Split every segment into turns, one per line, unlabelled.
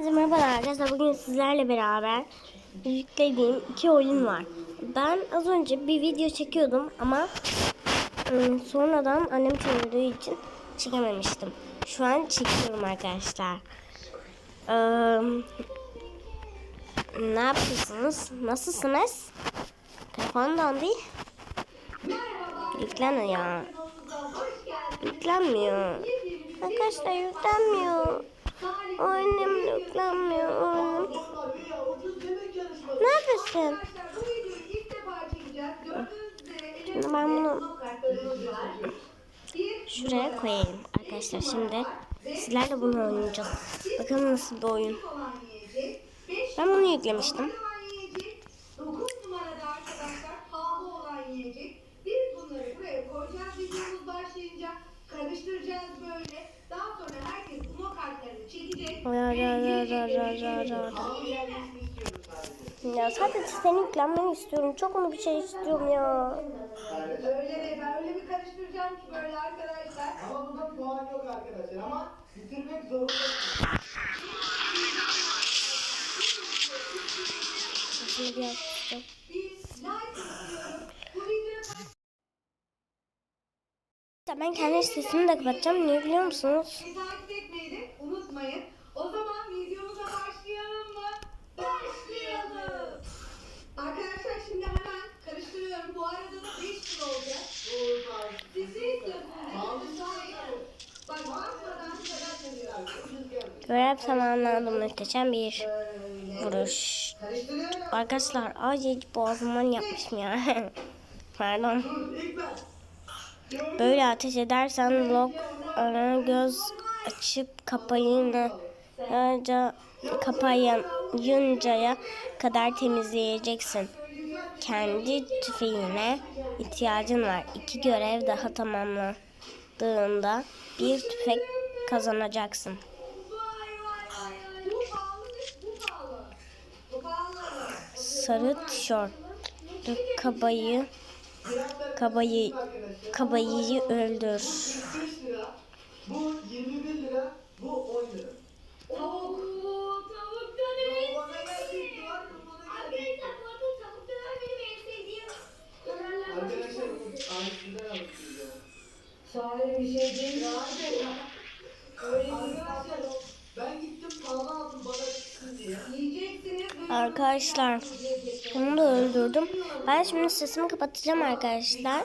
Hepinize merhabalar arkadaşlar. Bugün sizlerle beraber yüklediğim iki oyun var. Ben az önce bir video çekiyordum ama ım, sonradan annem çağırdığı için çekememiştim. Şu an çekiyorum arkadaşlar. Eee, ne yapıyorsunuz? Nasılsınız? Telefondan değil. Yükleniyor ya. Yüklenmiyor. Arkadaşlar yüklenmiyor. Oyunum yüklenmiyor. Oyunum. Neredesin? Şimdi ben bunu şuraya koyayım arkadaşlar. Şimdi sizlerle bunu oynayacağız. Bakalım nasıl bir oyun. Ben bunu yüklemiştim.
9 numarada arkadaşlar pahalı olan yiyecek. Biz bunları buraya koyacağız. Videomuz başlayınca karıştıracağız böyle. Daha sonra herkes uno kartlarını çekecek.
Ya,
ve
ya, ya,
yiyecekleri
ya,
sadece.
Ya sadece senin yüklenmeni istiyorum. Çok onu bir şey istiyorum ya.
Öyle de ben öyle bir karıştıracağım ki böyle arkadaşlar.
Ama bunda puan yok arkadaşlar ama bitirmek zorundasınız.
Şimdi yapacağım.
Biz like istiyoruz. Bu videoya
Ben kendi sesimi de kapatacağım. Niye biliyor musunuz?
Bizi takip etmeyi de unutmayın. O zaman videomuza başlayalım mı? Başlayalım. Arkadaşlar şimdi hemen karıştırıyorum. Bu arada da 5 kilo olacak. Sizi. Bak basmadan karıştırıyorum.
Görev tamamlandı. Muhteşem bir vuruş. Arkadaşlar acil boğazımdan yapmışım ya. Pardon. Böyle ateş edersen lock ara göz açıp kapayın Ayrıca kapayıncaya kadar temizleyeceksin. Kendi tüfeğine ihtiyacın var. İki görev daha tamamladığında bir tüfek kazanacaksın. Sarı tişörtlü kabayı kabayı kabayıyı öldür.
45 lira. Bu 21 lira. Bu 10 lira.
Tavuk. Tavuk döneri.
Bana geldi. Var mı? Bana geldi.
Arkadaşlar bu arada tavuk döner benim en sevdiğim dönerlerden
Arkadaşlar bu aynısından almışsınız ya.
Şahane bir şey değil
Arkadaşlar ben gittim pahalı aldım bana çıksın diye.
Yiyeceksiniz. ve-
Arkadaşlar bunu da öldürdüm. Ben şimdi sesimi kapatacağım arkadaşlar.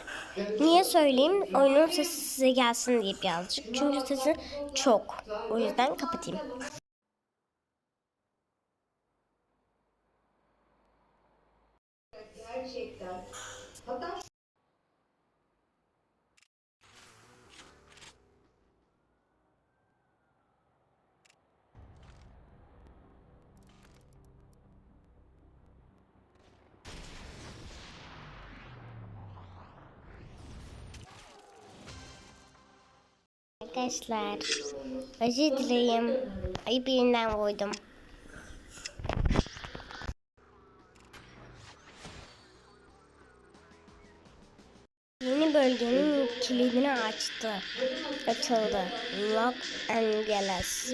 Niye söyleyeyim? Oyunun sesi size gelsin diye birazcık. Çünkü sesi çok. O yüzden kapatayım.
Gerçekten. Hatta
Arkadaşlar özür dileyim. Ayı birinden vurdum. Yeni bölgenin kilidini açtı. Açıldı. Los Angeles.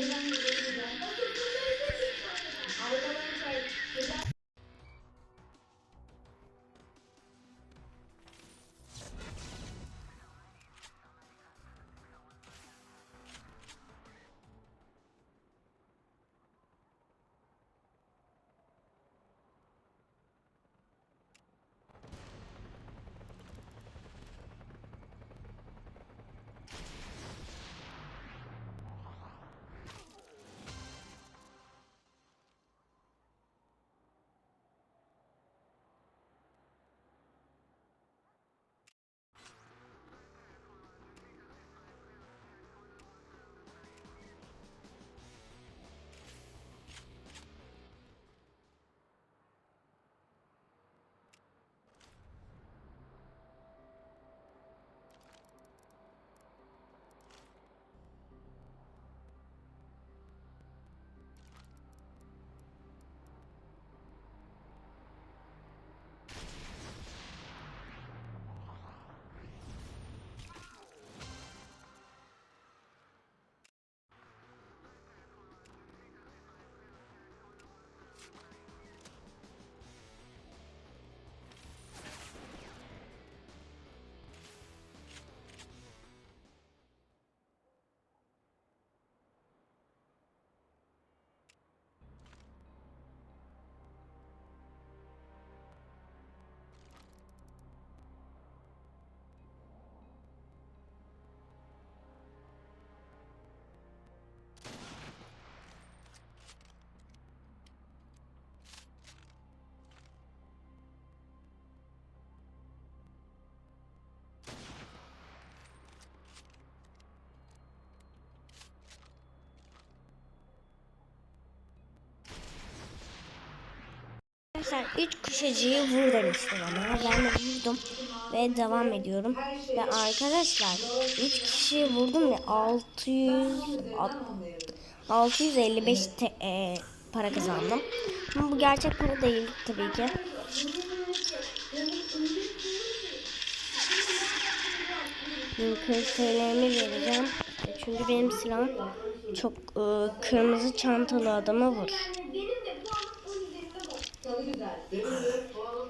Arkadaşlar 3 kuşacıyı vur demişti bana. Ben vurdum ve devam ediyorum. Ve arkadaşlar 3 kişiyi vurdum ve 600 alt- 655 te- e, para kazandım. Ama bu gerçek para değil tabii ki. Şimdi 40 TL'mi vereceğim. Çünkü benim silahım çok e, kırmızı çantalı adama vur.
Benim de puanım 10 üzerinde bu.
Tadı güzel.
Benim de puanım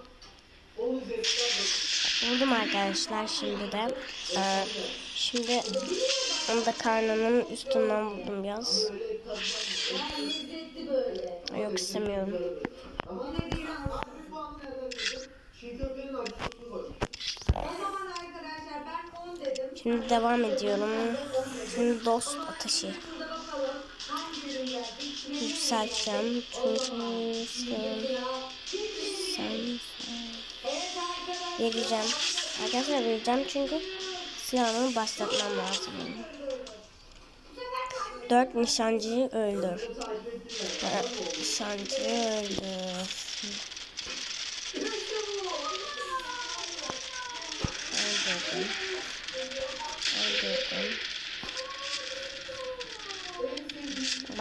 10 üzerinden 9.
Vurdum arkadaşlar şimdi de. Ee, şimdi onu da karnının üstünden vurdum biraz. Yok istemiyorum.
Ama
Yine değil ama.
bir puanı nereden verdin? Çiğ köftenin acısını koydum.
O zaman arkadaşlar ben 10 dedim.
Şimdi devam ediyorum. Şimdi dost ateşi. Yükselteceğim. Çünkü sen, vereceğim. Arkadaşlar vereceğim çünkü silahımı başlatmam lazım. Dört nişancıyı öldür. Nişancıyı öldür. Öldürdüm.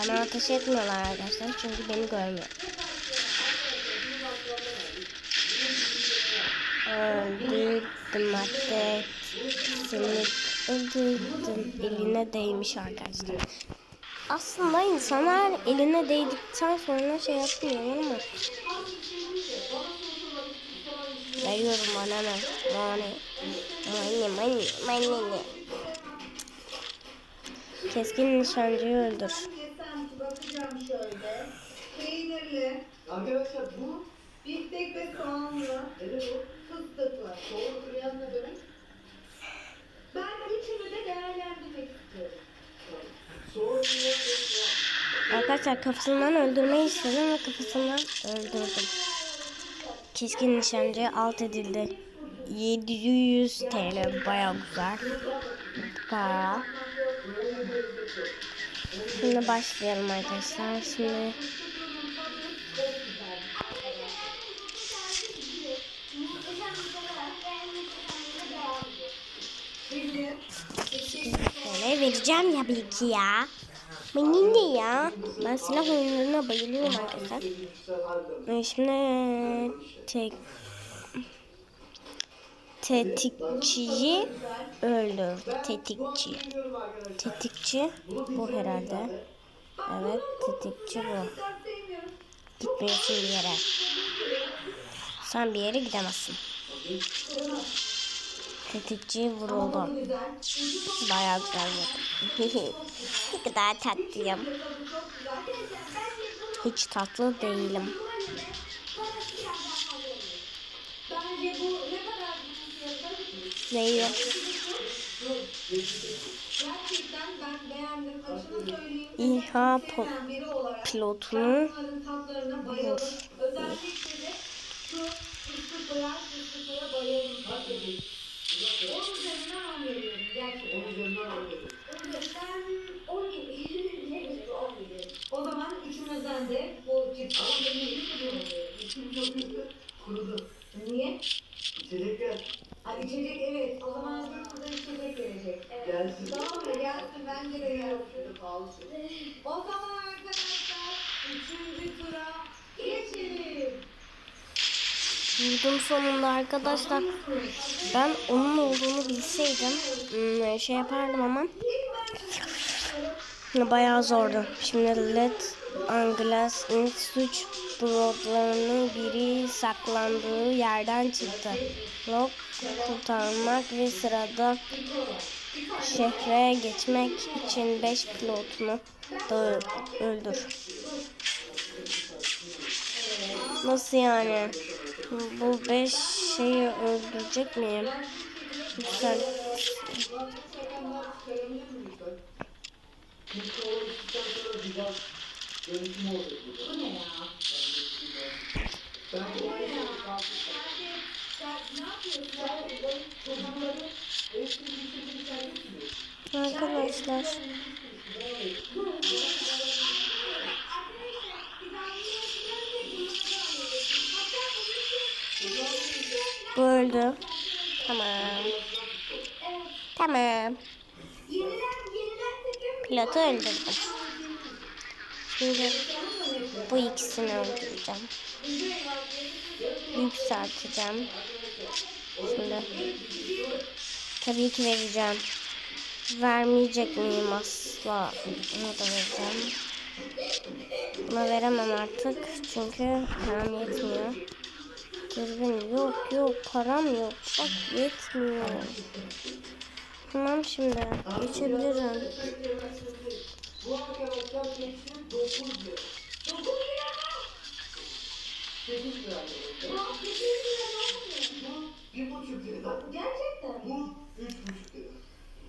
Bana ateş etmiyorlar arkadaşlar çünkü beni görmüyor. Öldürdüm hatta seni öldürdüm eline değmiş arkadaşlar. Aslında insanlar eline değdikten sonra şey yapmıyor ama Veriyorum bana ne? Money. Money, money, money. Keskin nişancıyı öldür.
Bakacağım şöyle. Peynirli,
Arkadaşlar bu
biftek ve soğanlı,
evet o
fıstıklı.
soğuk kırıyan ne demek?
Ben üçünü de değerlendirmek istiyorum.
Soğan.
Arkadaşlar kafasından öldürmeyi istedim ve kafasından öldürdüm. Keskin nişancı alt edildi. 700 TL bayağı güzel. Para. Şimdi başlayalım arkadaşlar. Şimdi böyle vereceğim ya bir iki ya. Benim de ya. Ben silah oyunlarına bayılıyorum arkadaşlar. Şimdi tek tetikçiyi öldür. Tetikçi. Tetikçi bu herhalde. Evet tetikçi bu. Gitmiyorsun bir yere. Sen bir yere gidemezsin. Tetikçi vuruldu. Bayağı güzel vurdu. ne tatlıyım. Hiç tatlı değilim.
Bence bu ne kadar bir fiyatı?
Neyi?
Gerçekten ben beğendim. Açını söyleyeyim.
İHA pilotunu
bayıldım. Özellikle de şu fıstık beyaz fıstıklara bayıldım. Onun üzerinden on veriyorum gerçekten.
Onun üzerinden oynadım.
Ben 10 gibi. Ne güzel 10 gibi.
O zaman üçümüzden de bu cips
İçim çok kötü. Kurudu.
Niye?
İçecekler
Ha, içecek evet. O zaman bize içecek gelecek.
gelsin.
Tamam mı? Gelsin bence de gelsin.
Pahalı şey.
O zaman arkadaşlar üçüncü tura geçelim.
Vurdum sonunda arkadaşlar. Ben onun olduğunu bilseydim hmm, şey yapardım ama bayağı zordu. Şimdi Led Anglas in suç brodlarının biri saklandığı yerden çıktı. Lok kurtarmak ve sırada şehre geçmek için 5 pilotunu da öldür. Nasıl yani? Bu beş şeyi öldürecek miyim? Güzel.
Yönetim olacak burada.
Arkadaşlar. Bu öldü. Tamam. Tamam. Pilotu öldürdüm. Şimdi bu ikisini öldüreceğim. Yükselteceğim. Şimdi tabii ki vereceğim. Vermeyecek miyim asla? Bunu da vereceğim. Buna veremem artık çünkü param yetmiyor. Dürbün yok yok param yok. Bak yetmiyor. Tamam şimdi geçebilirim.
Bu arkadaşlar hepsi 9 lira.
9 lira mı?
8 lira.
Bak 8 lira ne oldu?
Bu 1,5 lira.
Gerçekten.
Bu 3,5 lira.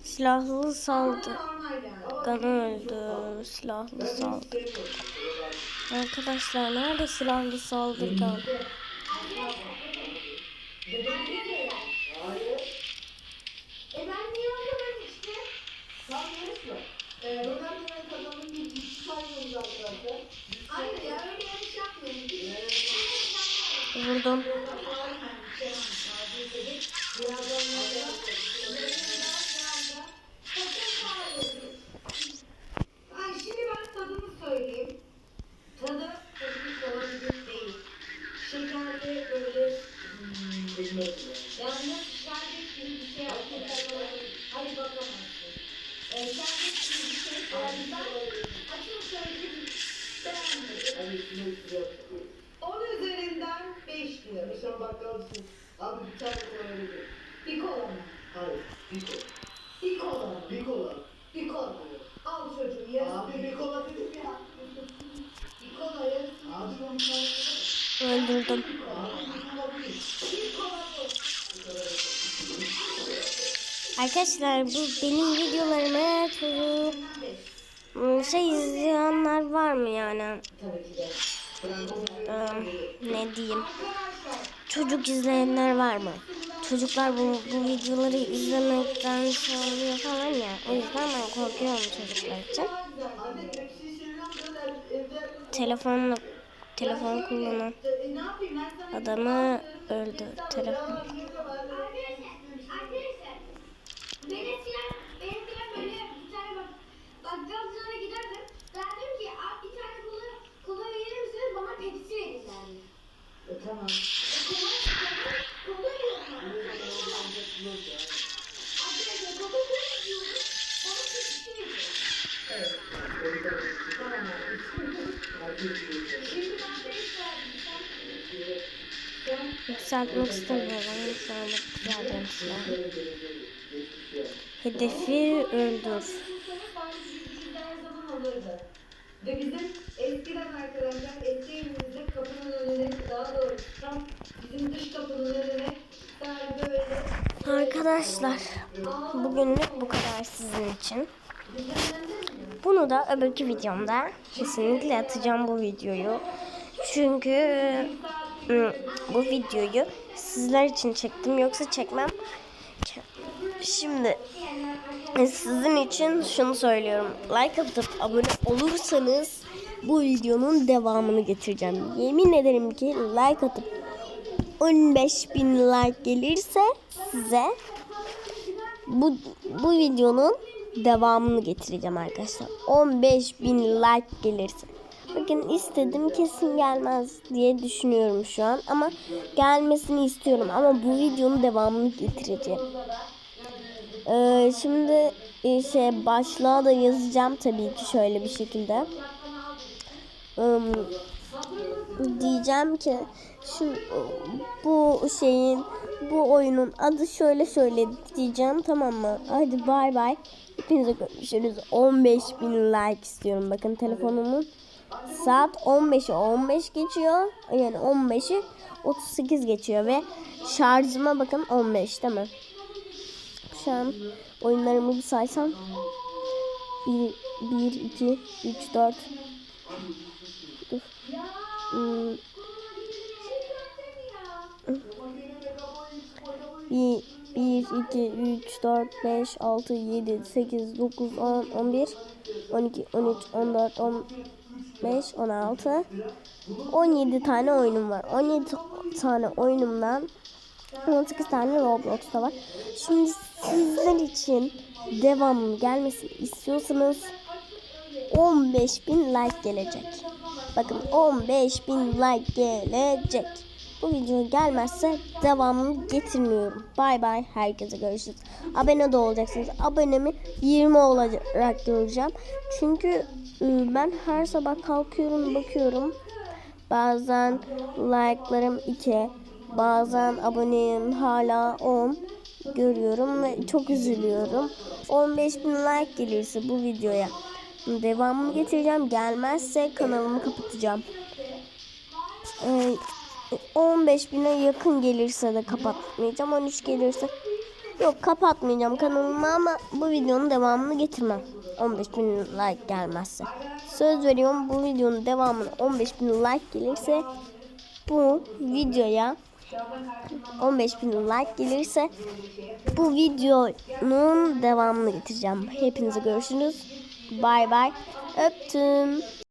Silahlı saldı.
Normal yani.
Kanı öldü. Silahlı
Ben
saldı.
sevmiyorum.
Arkadaşlar nerede silahlı saldırgan?
Hayır.
E ben niye oynamadım işte?
Tam yarışma. Ee, Ronaldo ve kazanın bir iş saymıyoruz arkadaşlar.
Hayır ya öyle yanlış yapmıyorum.
Vurdum. Öldürdüm. Arkadaşlar bu benim videolarımı ım, şey izleyenler var mı yani? Im, ne diyeyim? Çocuk izleyenler var mı? Çocuklar bu, bu videoları izlemekten soruyor falan ya. O yüzden ben korkuyorum çocuklar için. Telefonla telefon kullanan adamı öldü. Telefon.
Arkadaşlar, arkadaşlar. Ben eskiden, ben eskiden böyle bir tane bak, bakkalcılara giderdim. Ben dedim ki, "Abi bir tane kola, kola verir misiniz? Bana Pepsi verin derdim.
E, tamam.
E,
Yükseltmek istemiyorum. Anda güzel. Hedefi öldür.
Ve bizim eskiden arkadaşlar eski evimizde kapının önüne daha doğrusu tam bizim dış kapının önüne
Arkadaşlar bugünlük bu kadar sizin için. Bunu da öbürkü videomda kesinlikle atacağım bu videoyu. Çünkü bu videoyu sizler için çektim yoksa çekmem. Şimdi sizin için şunu söylüyorum. Like atıp abone olursanız bu videonun devamını getireceğim. Yemin ederim ki like atıp 15 bin like gelirse size bu, bu videonun devamını getireceğim arkadaşlar. 15 bin like gelirse. Bakın istedim kesin gelmez diye düşünüyorum şu an ama gelmesini istiyorum ama bu videonun devamını getireceğim. Ee, şimdi e, şey başlığa da yazacağım tabii ki şöyle bir şekilde. Im, diyeceğim ki şu bu şeyin bu oyunun adı şöyle şöyle diyeceğim tamam mı? Hadi bay bay. Hepinize görüşürüz. 15 bin like istiyorum. Bakın telefonumun saat 15'e 15 geçiyor. Yani 15'i 38 geçiyor ve şarjıma bakın 15 değil mi? Şu an oyunlarımı bir saysam 1, 1 2, 3, 4 Dur. Hmm, Bir, 1, 2, 3, 4, 5, 6, 7, 8, 9, 10, 11, 12, 13, 14, 15, 16, 17 tane oyunum var. 17 tane oyunumdan 18 tane Roblox'ta var. Şimdi sizler için devamlı gelmesini istiyorsanız 15.000 like gelecek. Bakın 15.000 like gelecek. Bu video gelmezse devamını getirmiyorum. Bay bay. Herkese görüşürüz. Abone de olacaksınız. Abonemi 20 olarak göreceğim. Çünkü ıı, ben her sabah kalkıyorum bakıyorum. Bazen like'larım 2. Bazen aboneyim hala 10 görüyorum ve çok üzülüyorum. 15.000 like gelirse bu videoya devamını getireceğim. Gelmezse kanalımı kapatacağım. Ee, 15 bine yakın gelirse de kapatmayacağım. 13 gelirse yok kapatmayacağım kanalımı ama bu videonun devamını getirmem. 15 bin like gelmezse. Söz veriyorum bu videonun devamını 15 bin like gelirse bu videoya 15 bin like gelirse bu videonun devamını getireceğim. Hepinize görüşürüz. Bay bay. Öptüm.